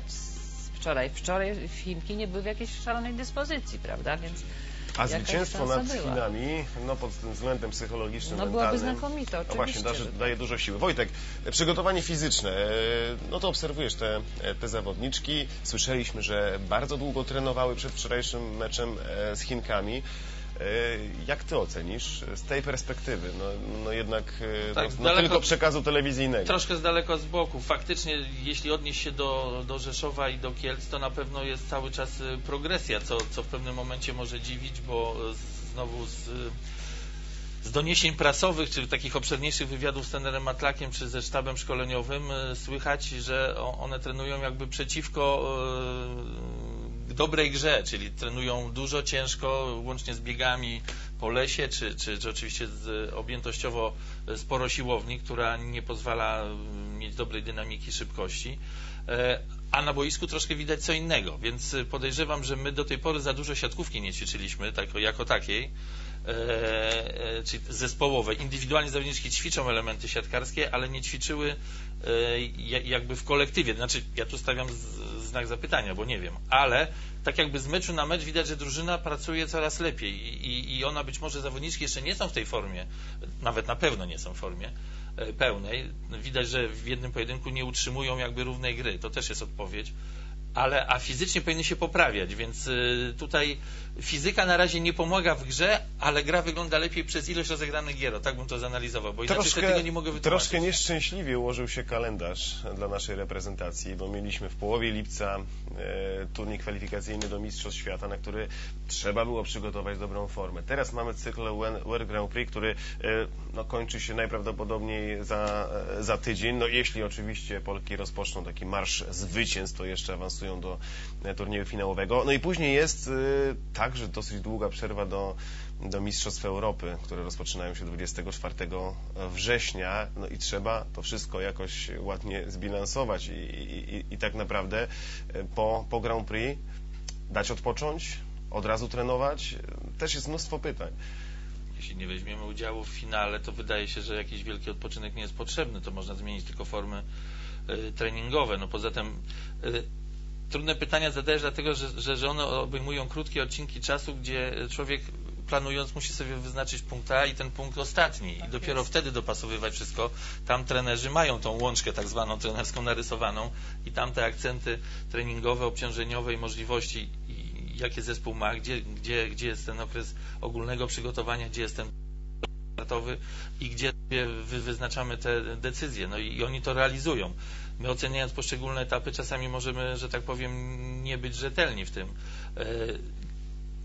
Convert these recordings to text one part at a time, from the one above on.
trenować wczoraj. Wczoraj Chinki nie były w jakiejś szalonej dyspozycji, prawda? Więc A zwycięstwo nad była. Chinami, no pod tym względem psychologicznym, No byłaby mentalnym, znakomita, no właśnie, oczywiście, daje, że- daje dużo siły. Wojtek, przygotowanie fizyczne, e, no to obserwujesz te, te zawodniczki. Słyszeliśmy, że bardzo długo trenowały przed wczorajszym meczem e, z Chinkami. E, Jak ty ocenisz z tej perspektywy? No, no jednak e, Tak, no, z no daleko- tylko przekazu telewizyjnego. Troszkę z daleko z boku. Faktycznie, jeśli odnieść się do, do Rzeszowa i do Kielc, to na pewno jest cały czas y, progresja, co, co w pewnym momencie może dziwić, bo znowu z, z doniesień prasowych, czy takich obszerniejszych wywiadów z trenerem Matlakiem, czy ze sztabem szkoleniowym słychać, że one trenują jakby przeciwko dobrej grze, czyli trenują dużo, ciężko, łącznie z biegami po lesie, czy, czy, czy oczywiście z, objętościowo sporo siłowni, która nie pozwala y, mieć dobrej dynamiki, szybkości. E, A na boisku troszkę widać co innego, więc podejrzewam, że my do tej pory za dużo siatkówki nie ćwiczyliśmy tak, jako takiej, czyli zespołowej. Indywidualnie zawodniczki ćwiczą elementy siatkarskie, ale nie ćwiczyły e, ja- jakby w kolektywie. Znaczy, ja tu stawiam znak zapytania, bo nie wiem, ale tak jakby z meczu na mecz widać, że drużyna pracuje coraz lepiej i, i, ona być może zawodniczki jeszcze nie są w tej formie, nawet na pewno nie są w formie e, pełnej. Widać, że w jednym pojedynku nie utrzymują jakby równej gry. To też jest odpowiedź. Ale, a fizycznie powinny się poprawiać, więc y, tutaj fizyka na razie nie pomaga w grze, ale gra wygląda lepiej przez ilość rozegranych gier. Tak bym to zanalizował, bo inaczej sobie tego nie mogę wytłumaczyć. troszkę nieszczęśliwie ułożył się kalendarz dla naszej reprezentacji, bo mieliśmy w połowie lipca e, turniej kwalifikacyjny do Mistrzostw Świata, na który trzeba było przygotować dobrą formę. Teraz mamy cykl World Grand Prix, który e, no, kończy się najprawdopodobniej za, e, za tydzień. No jeśli oczywiście Polki rozpoczną taki marsz zwycięstw, to jeszcze awansują do e, turnieju finałowego. No i później jest e, także dosyć długa przerwa do do Mistrzostw Europy, które rozpoczynają się 24 września, no i trzeba to wszystko jakoś ładnie zbilansować i, i, i, tak naprawdę e, po, po Grand Prix dać odpocząć, od razu trenować, też jest mnóstwo pytań. Jeśli nie weźmiemy udziału w finale, to wydaje się, że jakiś wielki odpoczynek nie jest potrzebny. To można zmienić tylko formy y, treningowe. No poza tym y, trudne pytania zadajesz dlatego, że, że, że one obejmują krótkie odcinki czasu, gdzie człowiek planując musi sobie wyznaczyć punkt A i ten punkt ostatni i dopiero wtedy dopasowywać wszystko. Tam trenerzy mają tą łączkę tak zwaną trenerską narysowaną i tam te akcenty treningowe, obciążeniowe i możliwości i jakie zespół ma, gdzie, gdzie, gdzie jest ten okres ogólnego przygotowania, gdzie jest ten startowy i gdzie wy, wyznaczamy te decyzje. No i oni to realizują. My oceniając poszczególne etapy czasami możemy, że tak powiem, nie być rzetelni w tym. E,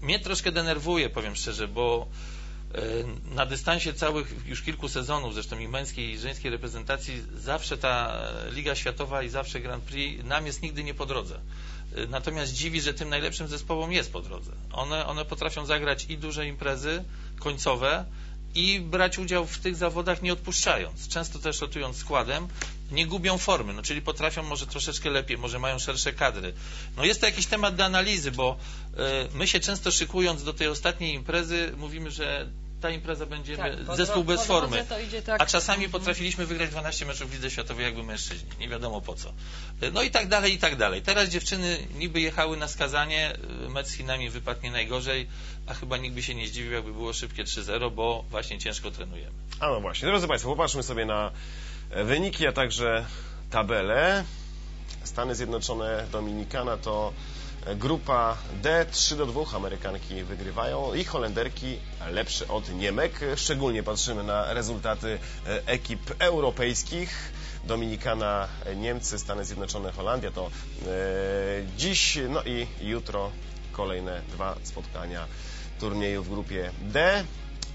mnie troszkę denerwuje, powiem szczerze, bo e, na dystansie całych już kilku sezonów, zresztą i męskiej i żeńskiej reprezentacji, zawsze ta Liga Światowa i zawsze Grand Prix nam jest nigdy nie po drodze. E, Natomiast dziwi, że tym najlepszym zespołom jest po drodze. One, one potrafią zagrać i duże imprezy końcowe, i brać udział w tych zawodach nie odpuszczając. Często też rotując składem, nie gubią formy, no czyli potrafią może troszeczkę lepiej, może mają szersze kadry. No jest to jakiś temat do analizy, bo e, my się często szykując do tej ostatniej imprezy, mówimy, że ta impreza będzie Tak, zespół bez formy. tak- A czasami potrafiliśmy wygrać 12 meczów w Lidze Światowej jakby mężczyźni. Nie wiadomo po co. E, No i tak dalej, i tak dalej. Teraz dziewczyny niby jechały na skazanie, e, mecz z Chinami wypadł nie najgorzej, a chyba nikt by się nie zdziwił, jakby było szybkie 3-0, bo właśnie ciężko trenujemy. A no właśnie, drodzy Państwo, popatrzmy sobie na wyniki, a także tabelę. Stany Zjednoczone, Dominikana to grupa D, 3 do 2 Amerykanki wygrywają i Holenderki lepsze od Niemek. Szczególnie patrzymy na rezultaty e, ekip europejskich. Dominikana, e, Niemcy, Stany Zjednoczone, Holandia to e, dziś, no i jutro kolejne dwa spotkania turnieju w grupie D.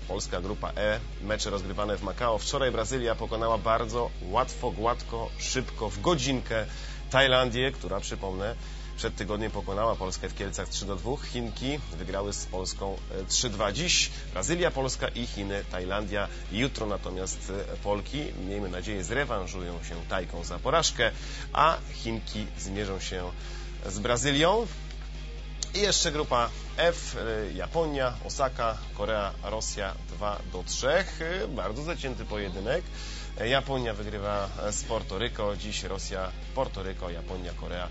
Polska grupa E, mecze rozgrywane w Macao. Wczoraj Brazylia pokonała bardzo łatwo, gładko, szybko, w godzinkę Tajlandię, która przypomnę przed tygodniem pokonała Polskę w Kielcach 3 do 2. Chinki wygrały z Polską e, 3-2. Dziś Brazylia, Polska i Chiny, Tajlandia. Jutro natomiast e, Polki, miejmy nadzieję, zrewanżują się Tajką za porażkę, a Chinki zmierzą się z Brazylią. I jeszcze grupa F, y, Japonia, Osaka, Korea, Rosja 2 do 3. Y, Bardzo zacięty pojedynek. Y, Japonia wygrywa z Portoryko, dziś Rosja, Portoryko, Japonia, Korea.